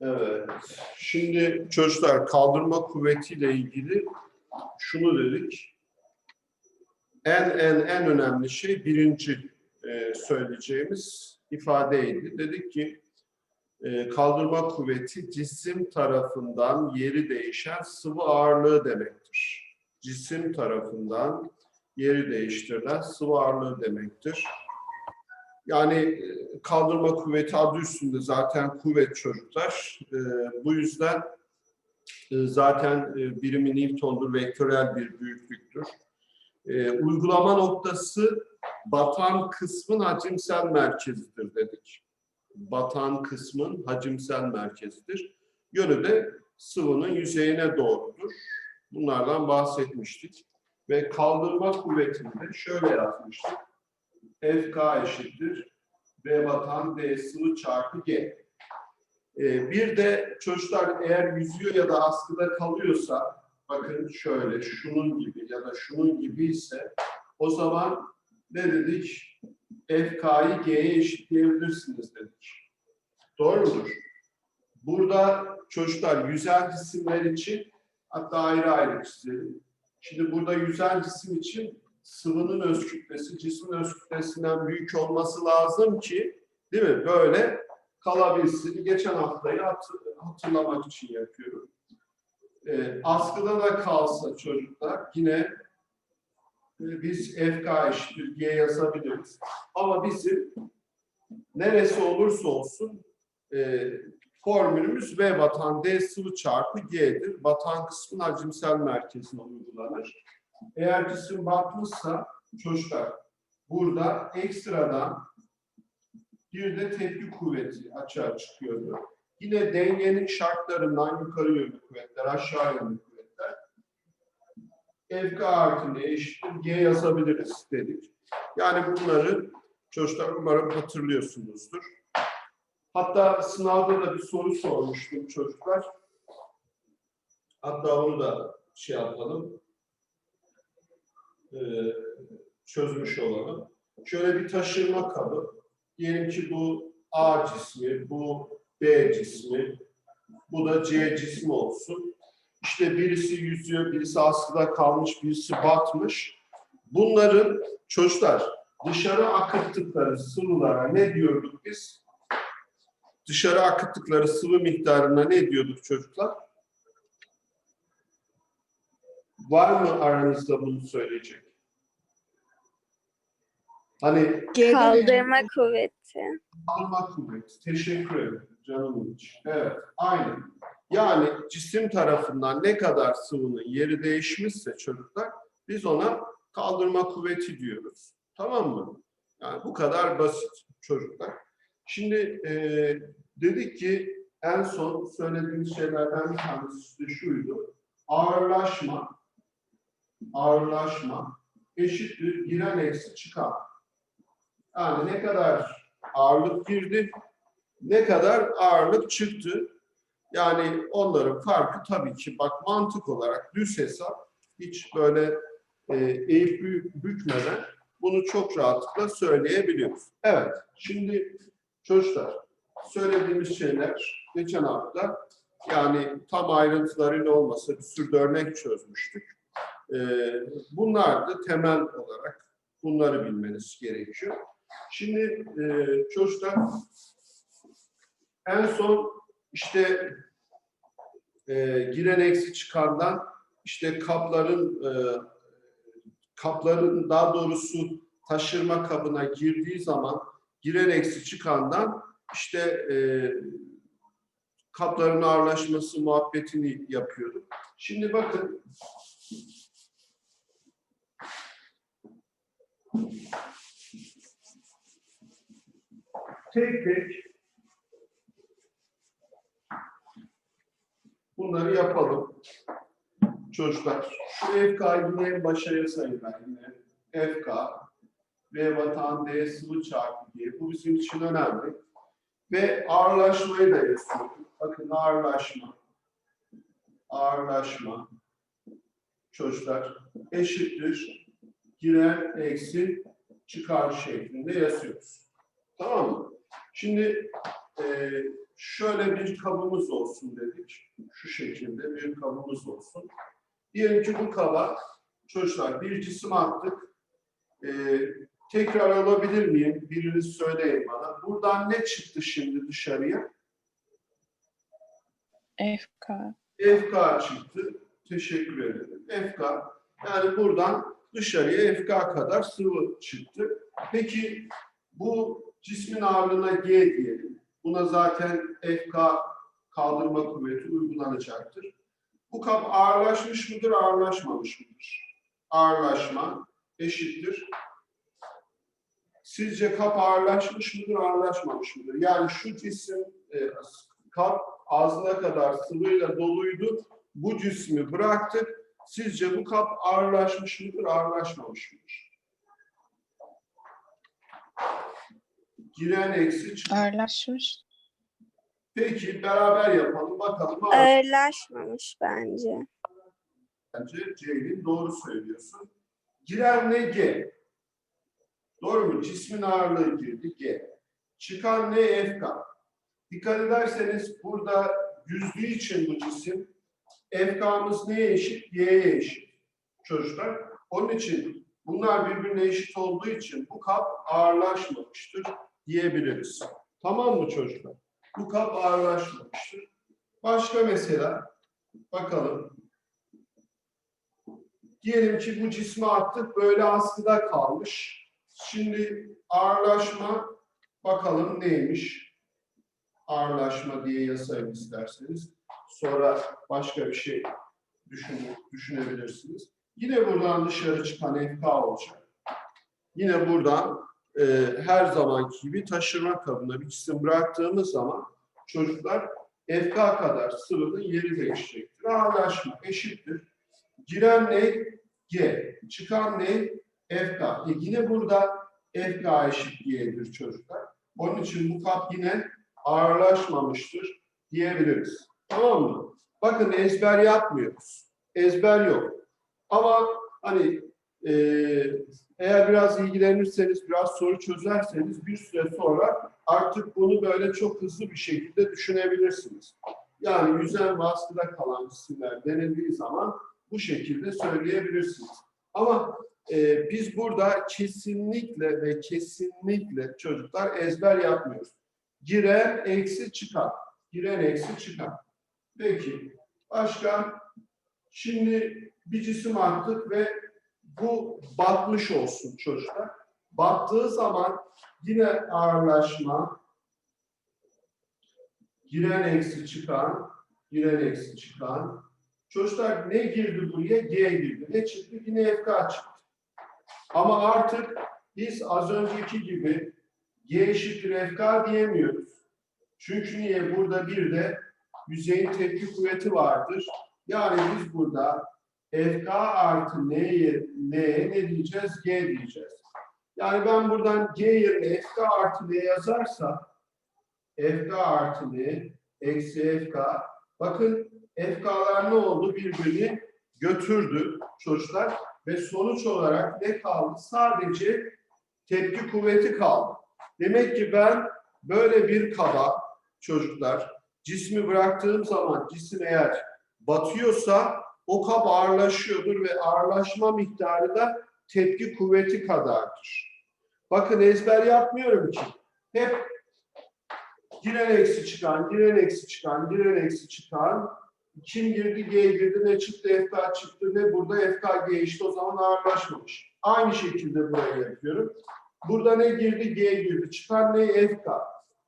Evet. Şimdi çocuklar kaldırma kuvvetiyle ilgili şunu dedik. En en en önemli şey birinci e, söyleyeceğimiz ifadeydi. Dedik ki e, kaldırma kuvveti cisim tarafından yeri değişen sıvı ağırlığı demektir. Cisim tarafından yeri değiştirilen sıvı ağırlığı demektir. Yani e, kaldırma kuvveti adı üstünde zaten kuvvet çocuklar. E, bu yüzden e, zaten e, birimi Newton'dur, vektörel bir büyüklüktür. E, uygulama noktası batan kısmın hacimsel merkezidir dedik. Batan kısmın hacimsel merkezidir. Yönü de sıvının yüzeyine doğrudur. Bunlardan bahsetmiştik. Ve kaldırma kuvvetini de şöyle yazmıştık. FK eşittir V batan D sıvı çarpı G. Ee, bir de çocuklar eğer yüzüyor ya da askıda kalıyorsa bakın şöyle şunun gibi ya da şunun gibi ise o zaman ne dedik? FK'yı G'ye eşitleyebilirsiniz dedik. Doğru mudur? Burada çocuklar yüzen cisimler için hatta ayrı ayrı çizelim. Şimdi burada yüzen cisim için sıvının öz kütlesi cismin öz kütlesinden büyük olması lazım ki değil mi? Böyle kalabilsin. Geçen haftayı hatır- hatırlamak için yapıyorum. Ee, askıda da kalsa çocuklar yine e, biz FK eşittir G yazabiliriz. Ama bizim neresi olursa olsun e, formülümüz V batan D sıvı çarpı G'dir. Batan kısmın hacimsel merkezine uygulanır. Eğer cisim batmışsa çocuklar burada ekstradan bir de tepki kuvveti açığa çıkıyordu. Yine dengenin şartlarından yukarı yönlü kuvvetler, aşağı yönlü kuvvetler. FK artı ne eşittir G yazabiliriz dedik. Yani bunları çocuklar umarım hatırlıyorsunuzdur. Hatta sınavda da bir soru sormuştum çocuklar. Hatta onu da şey yapalım. Ee, çözmüş olalım. Şöyle bir taşırma kabı. Diyelim ki bu A cismi, bu B cismi, bu da C cismi olsun. İşte birisi yüzüyor, birisi askıda kalmış, birisi batmış. Bunların çocuklar dışarı akıttıkları sıvılara ne diyorduk biz? Dışarı akıttıkları sıvı miktarına ne diyorduk çocuklar? Var mı aranızda bunu söyleyecek? Hani Kaldırma kuvveti. Alma kuvveti. Teşekkür ederim canım için. Evet, aynen. Yani cisim tarafından ne kadar sıvının yeri değişmişse çocuklar biz ona kaldırma kuvveti diyoruz. Tamam mı? Yani bu kadar basit çocuklar. Şimdi e, dedik ki en son söylediğimiz şeylerden bir tanesi de şuydu. Ağırlaşma, ağırlaşma eşittir giren eksi çıkan. Yani ne kadar ağırlık girdi, ne kadar ağırlık çıktı. Yani onların farkı tabii ki bak mantık olarak düz hesap hiç böyle e, eğip bü- bükmeden bunu çok rahatlıkla söyleyebiliyoruz. Evet, şimdi çocuklar söylediğimiz şeyler geçen hafta yani tam ayrıntılarıyla olmasa bir sürü örnek çözmüştük. E, bunlar da temel olarak bunları bilmeniz gerekiyor. Şimdi e, çocuklar en son işte e, giren eksi çıkandan işte kapların e, kapların daha doğrusu taşırma kabına girdiği zaman giren eksi çıkandan işte e, kapların ağırlaşması muhabbetini yapıyorduk. Şimdi bakın tek tek bunları yapalım. Çocuklar, şu FK'yı yine en başa yazayım ben yine. FK, V vatan D sıvı çarpı G. Bu bizim için önemli. Ve ağırlaşmayı da yazıyorum. Bakın ağırlaşma. Ağırlaşma. Çocuklar eşittir. Giren eksi çıkar şeklinde yazıyoruz. Tamam mı? Şimdi e, şöyle bir kabımız olsun dedik. Şu şekilde bir kabımız olsun. Diyelim ki bu kaba çocuklar bir cisim attık. Ee, tekrar alabilir miyim? Biriniz söyleyin bana. Buradan ne çıktı şimdi dışarıya? FK. FK çıktı. Teşekkür ederim. FK. Yani buradan dışarıya FK kadar sıvı çıktı. Peki bu cismin ağırlığına G diyelim. Buna zaten FK kaldırma kuvveti uygulanacaktır. Bu kap ağırlaşmış mıdır, ağırlaşmamış mıdır? Ağırlaşma eşittir. Sizce kap ağırlaşmış mıdır, ağırlaşmamış mıdır? Yani şu cisim e, kap ağzına kadar sıvıyla doluydu. Bu cismi bıraktık. Sizce bu kap ağırlaşmış mıdır, ağırlaşmamış mıdır? Giren eksi çıkan. Ağırlaşmış. Peki beraber yapalım bakalım. Ağır- Ağırlaşmamış bence. Bence Ceylin doğru söylüyorsun. Giren ne G? Doğru mu? Cismin ağırlığı girdi G. Çıkan ne FK? Dikkat ederseniz burada yüzdüğü için bu cisim FK'mız neye eşit? Y'ye eşit. Çocuklar. Onun için bunlar birbirine eşit olduğu için bu kap ağırlaşmamıştır diyebiliriz. Tamam mı çocuklar? Bu kap ağırlaşmamıştır. Başka mesela bakalım. Diyelim ki bu cismi attık böyle askıda kalmış. Şimdi ağırlaşma bakalım neymiş? Ağırlaşma diye yazayım isterseniz. Sonra başka bir şey düşün, düşünebilirsiniz. Yine buradan dışarı çıkan FK olacak. Yine buradan e, her zamanki gibi taşırma kabına bir cisim bıraktığımız zaman çocuklar FK kadar sıvının yeri değişecektir. Ağırlaşma eşittir. Giren ne? G. Çıkan ne? FK. E yine burada FK eşit G'dir çocuklar. Onun için bu kap yine ağırlaşmamıştır diyebiliriz. Tamam mı? Bakın ezber yapmıyoruz. Ezber yok. Ama hani e, eğer biraz ilgilenirseniz, biraz soru çözerseniz bir süre sonra artık bunu böyle çok hızlı bir şekilde düşünebilirsiniz. Yani yüzen ve askıda kalan cisimler denildiği zaman bu şekilde söyleyebilirsiniz. Ama e, biz burada kesinlikle ve kesinlikle çocuklar ezber yapmıyoruz. Giren eksi çıkan. Giren eksi çıkan. Peki. Başka? Şimdi bir cisim attık ve bu batmış olsun çocuklar. Battığı zaman yine ağırlaşma, giren eksi çıkan, giren eksi çıkan. Çocuklar ne girdi buraya? G girdi. Ne çıktı? Yine FK çıktı. Ama artık biz az önceki gibi G eşittir FK diyemiyoruz. Çünkü niye? Burada bir de yüzeyin tepki kuvveti vardır. Yani biz burada FK artı N'ye N'ye ne diyeceğiz? G diyeceğiz. Yani ben buradan G yerine FK artı N yazarsam FK artı N eksi FK bakın FK'lar ne oldu? Birbirini götürdü çocuklar ve sonuç olarak ne kaldı? Sadece tepki kuvveti kaldı. Demek ki ben böyle bir kaba çocuklar cismi bıraktığım zaman cisim eğer batıyorsa o kap ağırlaşıyordur ve ağırlaşma miktarı da tepki kuvveti kadardır. Bakın ezber yapmıyorum ki. Hep giren eksi çıkan, giren eksi çıkan, giren eksi çıkan. Kim girdi, G girdi, ne çıktı, FK çıktı, ne burada FK, G işte o zaman ağırlaşmamış. Aynı şekilde buraya yapıyorum. Burada ne girdi, G girdi. Çıkan ne, FK.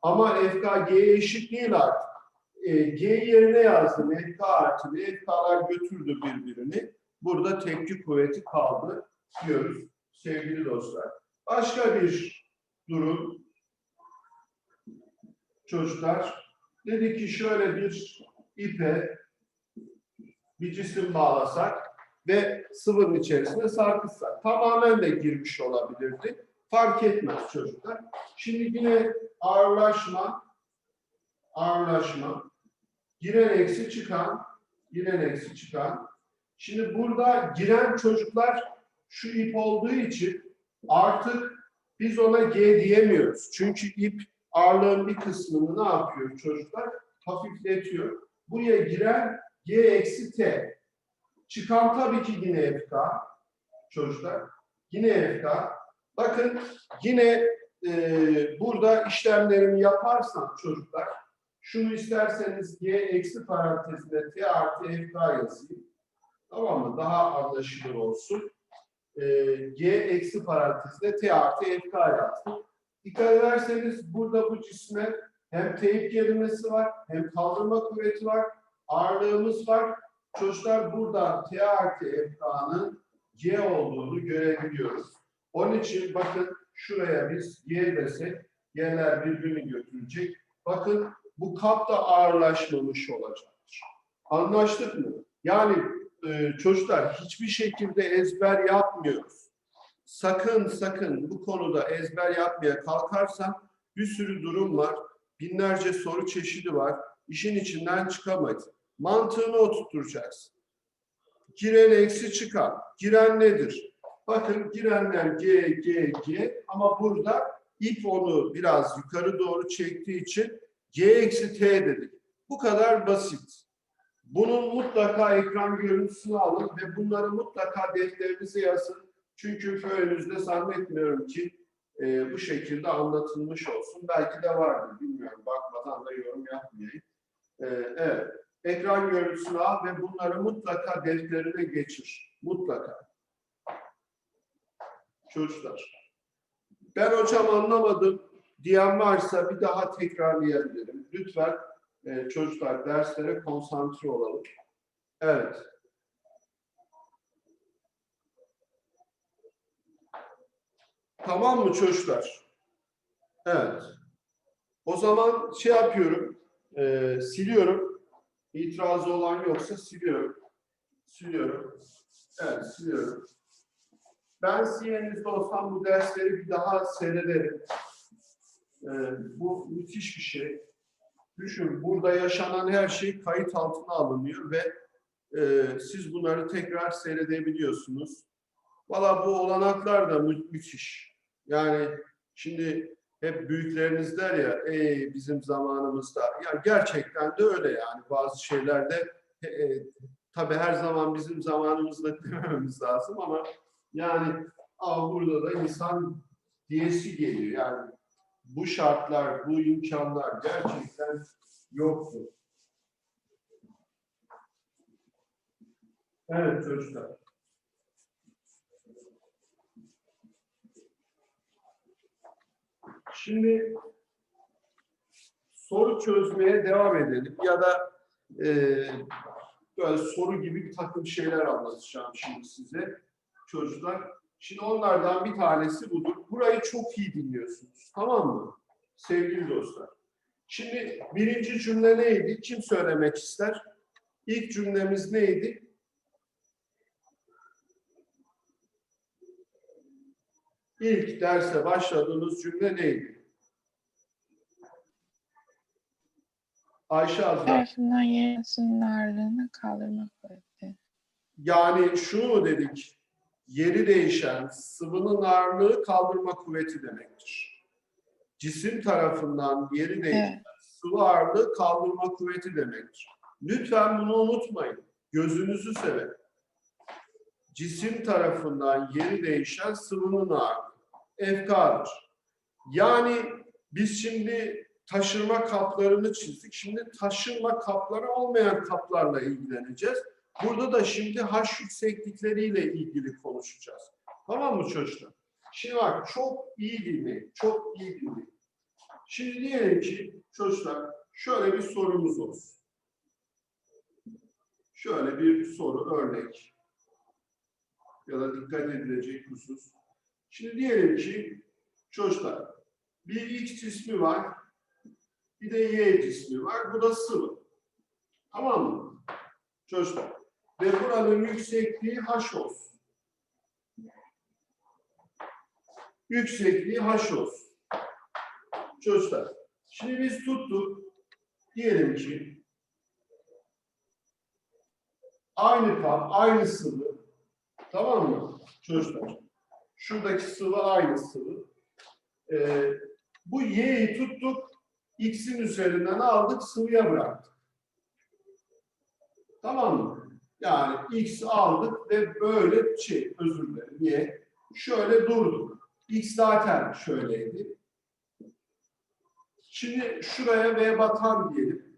Ama FK, G'ye eşit değil artık. E, G yerine yazdım, FK artı ne, FK'lar götürdü birbirini. Burada tepki kuvveti kaldı diyoruz sevgili dostlar. Başka bir durum çocuklar. Dedi ki şöyle bir ipe bir cisim bağlasak ve sıvının içerisine sarkıtsak. Tamamen de girmiş olabilirdi. Fark etmez çocuklar. Şimdi yine ağırlaşma, ağırlaşma, giren eksi çıkan, giren eksi çıkan. Şimdi burada giren çocuklar şu ip olduğu için artık biz ona G diyemiyoruz. Çünkü ip ağırlığın bir kısmını ne yapıyor çocuklar? Hafifletiyor. Buraya giren G eksi T. Çıkan tabii ki yine FK çocuklar. Yine FK. Bakın yine e, burada işlemlerimi yaparsam çocuklar şunu isterseniz G eksi parantezinde T artı FK yazayım. Tamam mı? Daha anlaşılır olsun. E, G eksi parantezinde T artı FK yazdım. Dikkat ederseniz burada bu cisme hem teyip gerilmesi var, hem kaldırma kuvveti var, ağırlığımız var. Çocuklar burada T artı FK'nın G olduğunu görebiliyoruz. Onun için bakın şuraya biz Y desek, Y'ler birbirini götürecek. Bakın bu kap da ağırlaşmamış olacaktır. Anlaştık mı? Yani e, çocuklar hiçbir şekilde ezber yapmıyoruz. Sakın sakın bu konuda ezber yapmaya kalkarsan bir sürü durum var. Binlerce soru çeşidi var. İşin içinden çıkamayız. Mantığını oturtacaksın. Giren eksi çıkan. Giren nedir? Bakın girenler G, G, G ama burada ip onu biraz yukarı doğru çektiği için G eksi T dedik. Bu kadar basit. Bunun mutlaka ekran görüntüsünü alın ve bunları mutlaka defterinize yazın. Çünkü föyünüzde zannetmiyorum ki e, bu şekilde anlatılmış olsun. Belki de vardır, bilmiyorum. Bakmadan da yorum yapmayayım. E, evet, ekran görüntüsünü al ve bunları mutlaka defterine geçir. Mutlaka. Çocuklar. Ben hocam anlamadım diyen varsa bir daha tekrarlayabilirim. Lütfen e, çocuklar derslere konsantre olalım. Evet. Tamam mı çocuklar? Evet. O zaman şey yapıyorum, e, siliyorum. İtirazı olan yoksa siliyorum. Siliyorum. Evet, siliyorum. Ben sizin yerinizde olsam bu dersleri bir daha seyrederim. E, bu müthiş bir şey. Düşün, burada yaşanan her şey kayıt altına alınıyor ve e, siz bunları tekrar seyredebiliyorsunuz. Valla bu olanaklar da mü- müthiş. Yani şimdi hep büyükleriniz der ya, ey bizim zamanımızda. Ya gerçekten de öyle yani. Bazı şeylerde e, e, tabii her zaman bizim zamanımızda demememiz lazım ama yani aa, burada da insan diyesi geliyor. Yani bu şartlar, bu imkanlar gerçekten yoktu. Evet çocuklar. Şimdi soru çözmeye devam edelim ya da e, böyle soru gibi bir takım şeyler anlatacağım şimdi size çocuklar. Şimdi onlardan bir tanesi budur. Burayı çok iyi dinliyorsunuz. Tamam mı? Sevgili dostlar. Şimdi birinci cümle neydi? Kim söylemek ister? İlk cümlemiz neydi? İlk derse başladığımız cümle neydi? Ayşe Azra. Tarafından yerin ağırlığını kaldırmak. Yani şunu mu dedik? Yeri değişen sıvının ağırlığı kaldırma kuvveti demektir. Cisim tarafından yeri değişen Evet. sıvı ağırlığı kaldırma kuvveti demektir. Lütfen bunu unutmayın. Gözünüzü severim. Cisim tarafından yeri değişen sıvının ağırlığı. FK'dır. Yani biz şimdi taşırma kaplarını çizdik. Şimdi taşırma kapları olmayan kaplarla ilgileneceğiz. Burada da şimdi H yükseklikleriyle ilgili konuşacağız. Tamam mı çocuklar? Şimdi bak çok iyi dinleyin. Çok iyi dinleyin. Şimdi diyelim ki çocuklar şöyle bir sorumuz olsun. Şöyle bir soru örnek. Ya da dikkat edilecek husus. Şimdi diyelim ki çocuklar bir X cismi var. Bir de Y cismi var. Bu da sıvı. Tamam mı? Çocuklar. Ve buranın yüksekliği H olsun. Yüksekliği H olsun. Çocuklar. Şimdi biz tuttuk. Diyelim ki aynı kap, aynı sıvı. Tamam mı? Çocuklar. Şuradaki sıvı aynı sıvı. Ee, Bu y'yi tuttuk, x'in üzerinden aldık, sıvıya bıraktık. Tamam mı? Yani x aldık ve böyle şey, özür dilerim, y. Şöyle durduk. X zaten şöyleydi. Şimdi şuraya V batan diyelim.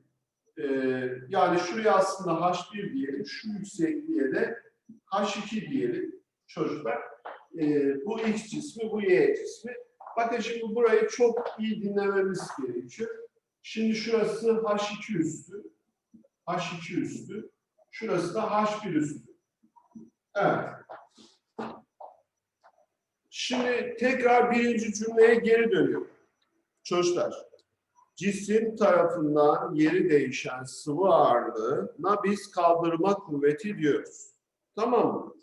Ee, yani şuraya aslında H1 diyelim. Şu yüksekliğe de H2 diyelim çocuklar. Ee, bu X cismi, bu Y cismi. Bakın şimdi burayı çok iyi dinlememiz gerekiyor. Şimdi şurası H2 üstü. H2 üstü. Şurası da H1 üstü. Evet. Şimdi tekrar birinci cümleye geri dönüyorum. Çocuklar, cisim tarafından yeri değişen sıvı ağırlığına biz kaldırma kuvveti diyoruz. Tamam mı?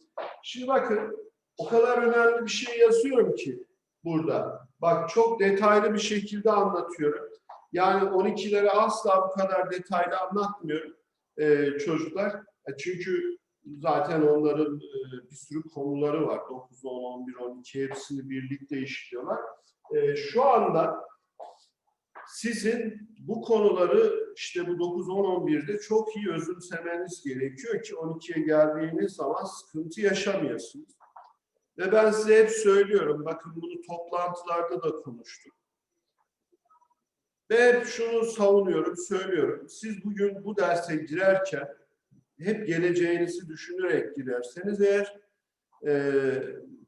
Şimdi bakın, o kadar önemli bir şey yazıyorum ki burada. Bak çok detaylı bir şekilde anlatıyorum. Yani 12'leri asla bu kadar detaylı anlatmıyorum ee, çocuklar. E, Çünkü zaten onların e, bir sürü konuları var. 9, 10, 11, 12 hepsini birlikte işliyorlar. E, şu anda sizin bu konuları işte bu 9, 10, 11'de çok iyi özümsemeniz gerekiyor ki 12'ye geldiğiniz zaman sıkıntı yaşamıyorsunuz. Ve ben size hep söylüyorum, bakın bunu toplantılarda da konuştuk. Ve hep şunu savunuyorum, söylüyorum. Siz bugün bu derse girerken hep geleceğinizi düşünerek girerseniz eğer e,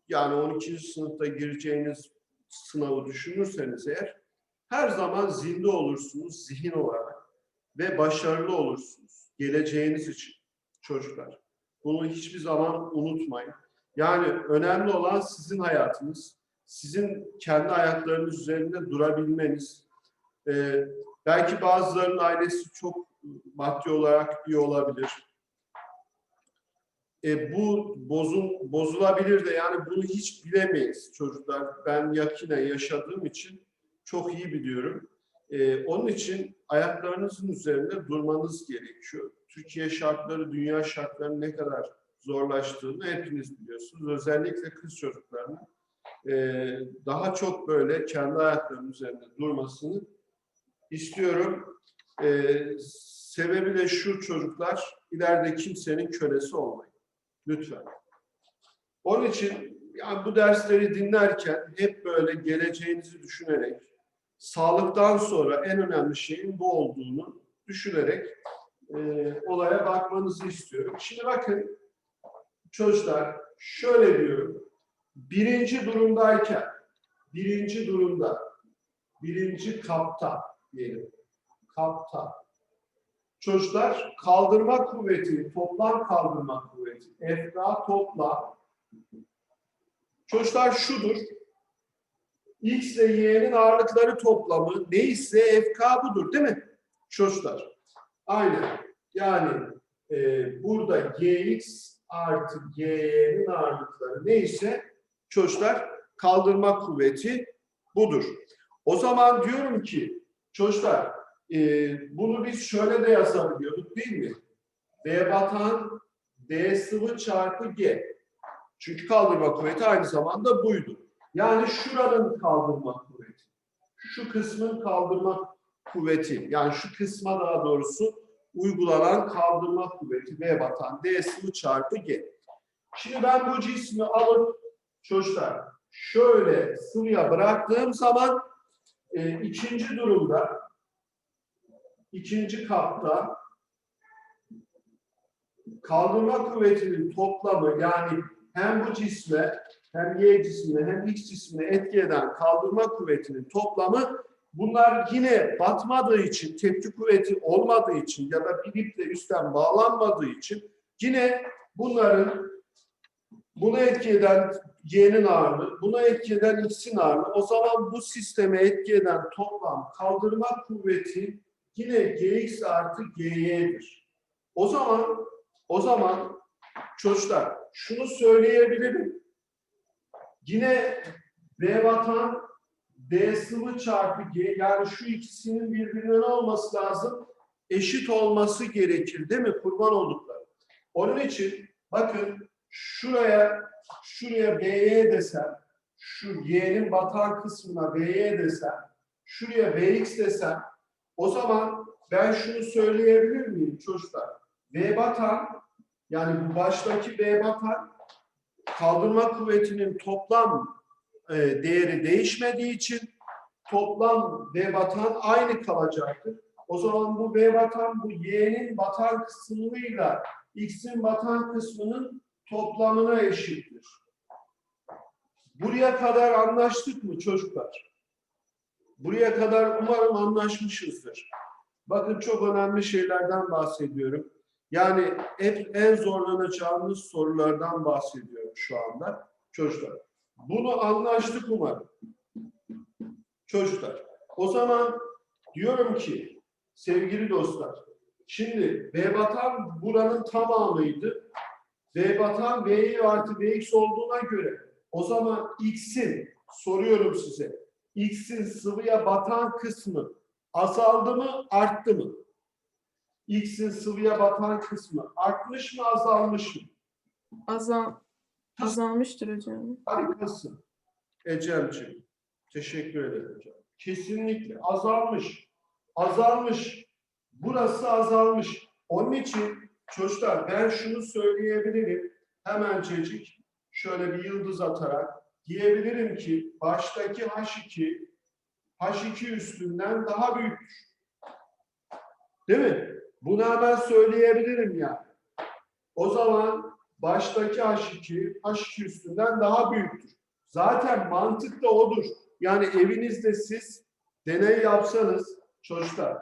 yani 12. sınıfta gireceğiniz sınavı düşünürseniz eğer her zaman zinde olursunuz zihin olarak ve başarılı olursunuz geleceğiniz için çocuklar. Bunu hiçbir zaman unutmayın. Yani önemli olan sizin hayatınız, sizin kendi ayaklarınız üzerinde durabilmeniz. E, belki bazılarının ailesi çok maddi olarak iyi olabilir e, bu bozun bozulabilir de yani bunu hiç bilemeyiz çocuklar. Ben yakinen yaşadığım için çok iyi biliyorum. E, onun için ayaklarınızın üzerinde durmanız gerekiyor. Türkiye şartları, dünya şartlarının ne kadar zorlaştığını hepiniz biliyorsunuz. Özellikle kız çocuklarının e, daha çok böyle kendi ayaklarının üzerinde durmasını istiyorum. E, sebebi de şu çocuklar, ileride kimsenin kölesi olmayın. Lütfen. Onun için yani bu dersleri dinlerken hep böyle geleceğinizi düşünerek, sağlıktan sonra en önemli şeyin bu olduğunu düşünerek e, olaya bakmanızı istiyorum. Şimdi bakın çocuklar şöyle diyorum. Birinci durumdayken, birinci durumda, birinci kapta diyelim. Kapta. Çocuklar kaldırma kuvveti, toplam kaldırma kuvveti, efra toplam. Çocuklar şudur. X ile Y'nin ağırlıkları toplamı neyse FK budur değil mi? Çocuklar. Aynen. Yani e, burada GX artı GY'nin ağırlıkları neyse çocuklar kaldırma kuvveti budur. O zaman diyorum ki çocuklar e, bunu biz şöyle de yazabiliyorduk değil mi? D batan D sıvı çarpı G. Çünkü kaldırma kuvveti aynı zamanda buydu. Yani şuranın kaldırma kuvveti. Şu kısmın kaldırma kuvveti. Yani şu kısma daha doğrusu uygulanan kaldırma kuvveti V batan D sıvı çarpı G. Şimdi ben bu cismi alıp çocuklar şöyle sıvıya bıraktığım zaman e, ikinci durumda ikinci kapta kaldırma kuvvetinin toplamı yani hem bu cisme hem Y cismine hem X cismine etki eden kaldırma kuvvetinin toplamı bunlar yine batmadığı için, tepki kuvveti olmadığı için ya da bir iple üstten bağlanmadığı için yine bunların buna etki eden Y'nin ağırlığı, buna etki eden X'in ağırlığı. O zaman bu sisteme etki eden toplam kaldırma kuvveti yine Gx artı Gy'dir. O zaman o zaman çocuklar şunu söyleyebilirim. Yine V vatan D sıvı çarpı G yani şu ikisinin birbirine ne olması lazım? Eşit olması gerekir değil mi? Kurban oldukları. Onun için bakın şuraya şuraya BY desem şu Y'nin batan kısmına BY desem şuraya Vx desem o zaman ben şunu söyleyebilir miyim çocuklar? V batan yani bu baştaki V batan kaldırma kuvvetinin toplam e, değeri değişmediği için toplam V batan aynı kalacaktır. O zaman bu V batan bu Y'nin batan kısmıyla X'in batan kısmının toplamına eşittir. Buraya kadar anlaştık mı çocuklar? Buraya kadar umarım anlaşmışızdır. Bakın çok önemli şeylerden bahsediyorum. Yani hep en zorlanacağımız sorulardan bahsediyorum şu anda çocuklar. Bunu anlaştık umarım. Çocuklar. O zaman diyorum ki sevgili dostlar, şimdi V batan buranın tamamıydı. V batan V'yi artı Vx olduğuna göre o zaman X'in soruyorum size. X'in sıvıya batan kısmı azaldı mı, arttı mı? X'in sıvıya batan kısmı artmış mı, azalmış mı? Azal, azalmıştır hocam. Harikasın. Ecemciğim. Teşekkür ederim hocam. Kesinlikle azalmış. Azalmış. Burası azalmış. Onun için çocuklar ben şunu söyleyebilirim. Hemencecik şöyle bir yıldız atarak diyebilirim ki baştaki H2 H2 üstünden daha büyüktür. Değil mi? Bunu hemen söyleyebilirim yani. O zaman baştaki H2 H2 üstünden daha büyüktür. Zaten mantık da odur. Yani evinizde siz deney yapsanız çocuklar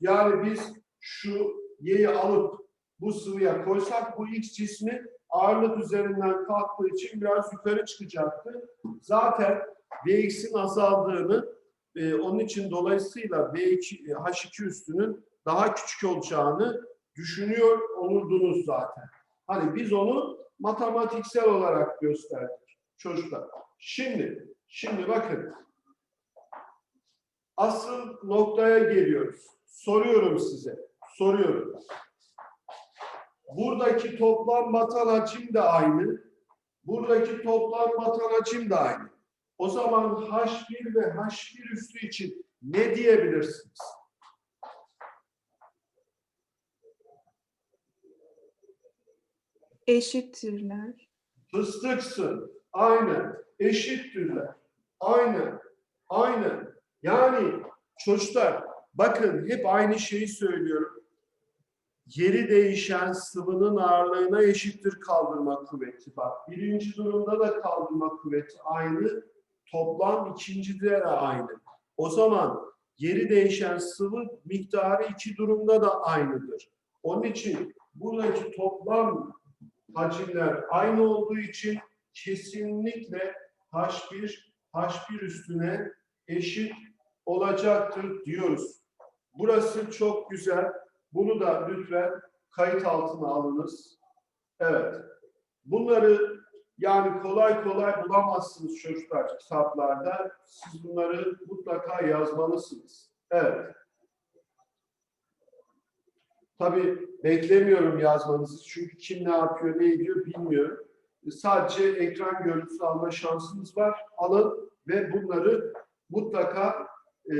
yani biz şu Y'yi alıp bu sıvıya koysak bu X cismi ağırlık üzerinden kalktığı için biraz yukarı çıkacaktı. Zaten Vx'in azaldığını e, onun için dolayısıyla V2, e, H2 üstünün daha küçük olacağını düşünüyor olurdunuz zaten. Hani biz onu matematiksel olarak gösterdik çocuklar. Şimdi, şimdi bakın. Asıl noktaya geliyoruz. Soruyorum size. Soruyorum. Buradaki toplam batan hacim de aynı. Buradaki toplam batan hacim de aynı. O zaman H1 ve H1 üstü için ne diyebilirsiniz? Eşittirler. Fıstıksın. Aynen. Eşittirler. Aynen. Aynen. Yani çocuklar bakın hep aynı şeyi söylüyorum. Yeri değişen sıvının ağırlığına eşittir kaldırma kuvveti. Bak birinci durumda da kaldırma kuvveti aynı. Toplam ikincide de aynı. O zaman yeri değişen sıvı miktarı iki durumda da aynıdır. Onun için buradaki toplam hacimler aynı olduğu için kesinlikle H1 H1 üstüne eşit olacaktır diyoruz. Burası çok güzel. Bunu da lütfen kayıt altına alınız. Evet. Bunları yani kolay kolay bulamazsınız çocuklar kitaplarda. Siz bunları mutlaka yazmalısınız. Evet. Tabii beklemiyorum yazmanızı çünkü kim ne yapıyor, ne ediyor bilmiyorum. Sadece ekran görüntüsü alma şansınız var. Alın ve bunları mutlaka e,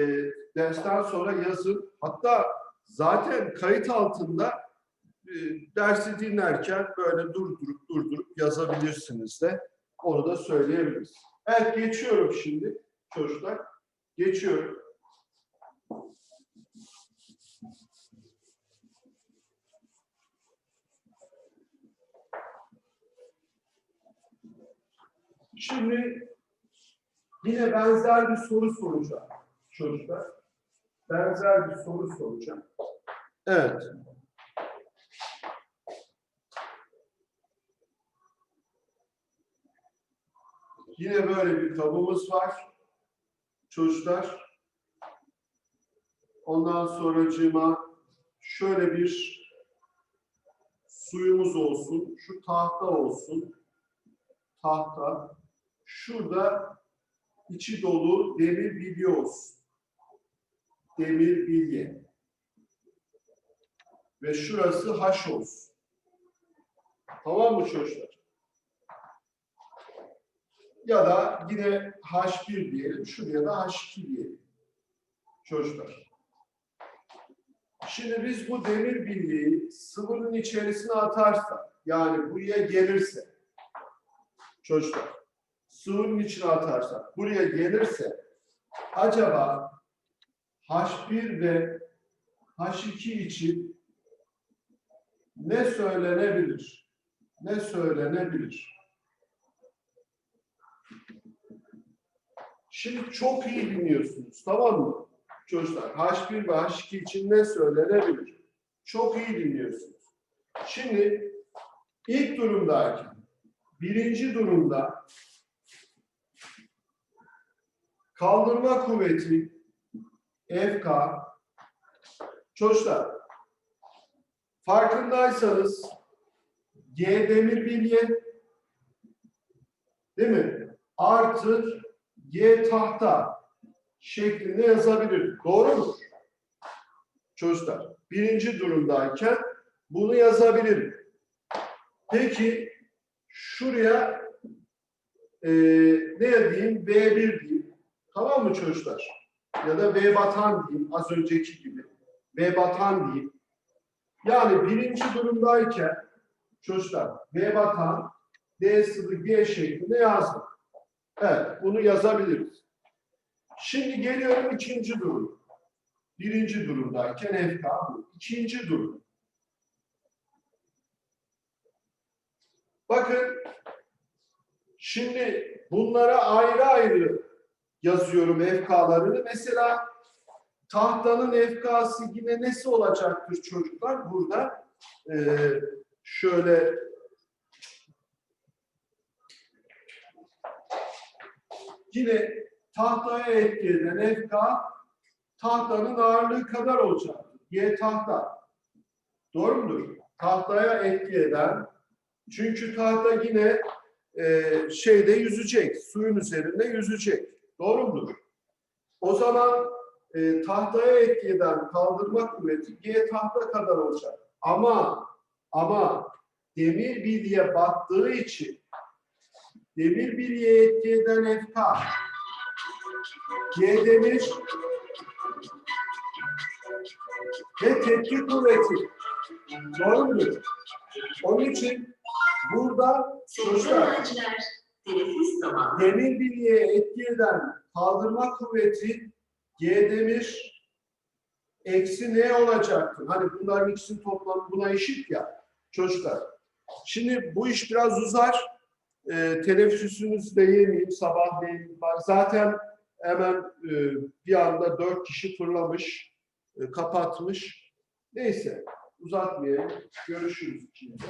dersten sonra yazın. Hatta zaten kayıt altında e, dersi dinlerken böyle durdurup durdurup yazabilirsiniz de. Onu da söyleyebiliriz. Evet geçiyorum şimdi çocuklar. Geçiyorum. Şimdi yine benzer bir soru soracağım çocuklar. Benzer bir soru soracağım. Evet. Yine böyle bir kabımız var. Çocuklar. Ondan sonracığıma şöyle bir suyumuz olsun. Şu tahta olsun. Tahta. Şurada içi dolu demir bilye olsun. Demir bilye. Ve şurası haş olsun. Tamam mı çocuklar? Ya da yine H1 diyelim, şuraya da H2 diyelim. Çocuklar. Şimdi biz bu demir bilyeyi sıvının içerisine atarsak, yani buraya gelirse, çocuklar, sıvının içine atarsak, buraya gelirse, acaba H1 ve H2 için ne söylenebilir? Ne söylenebilir? Şimdi çok iyi dinliyorsunuz, tamam mı? Çocuklar, H1 ve H2 için ne söylenebilir? Çok iyi dinliyorsunuz. Şimdi ilk durumdayken, birinci durumda kaldırma kuvveti FK Çocuklar, farkındaysanız G demir bilye değil mi? Artı G tahta şeklinde yazabilir. Doğru mu? Çocuklar, birinci durumdayken bunu yazabilirim. Peki şuraya e, ne diyeyim? V1 diyeyim. Tamam mı çocuklar? Ya da V batan diyeyim az önceki gibi. V batan diyeyim. Yani birinci durumdayken çocuklar V batan D sıvı G şeklinde yazdım. Evet, bunu yazabiliriz. Şimdi geliyorum ikinci durum. Birinci durumdayken FK bu. İkinci durum. Bakın şimdi bunlara ayrı ayrı yazıyorum FK'larını. Mesela tahtanın FK'sı yine nesi olacaktır çocuklar? Burada Ee, şöyle yine tahtaya etki eden FK tahtanın ağırlığı kadar olacaktır. Y tahta. Doğru mudur? Tahtaya etki eden çünkü tahta yine e, şeyde yüzecek, suyun üzerinde yüzecek. Doğru mudur? O zaman e, tahtaya etki eden kaldırma kuvveti G tahta kadar olacak. Ama ama demir bilye battığı için demir bilyeye etki eden FK G demir ve tepki kuvveti. Doğru mudur? Onun için burada çocuklar teneffüs zamanı. demir bilyeye etki eden kaldırma kuvveti G demir eksi ne olacaktır? Hani bunların ikisinin toplamı buna eşit ya çocuklar. Şimdi bu iş biraz uzar. E, teneffüsünüzü de yemeyeyim sabahleyin. Bak Zaten hemen e, bir anda dört kişi fırlamış, e, kapatmış. Neyse uzatmayalım. Görüşürüz ikinci.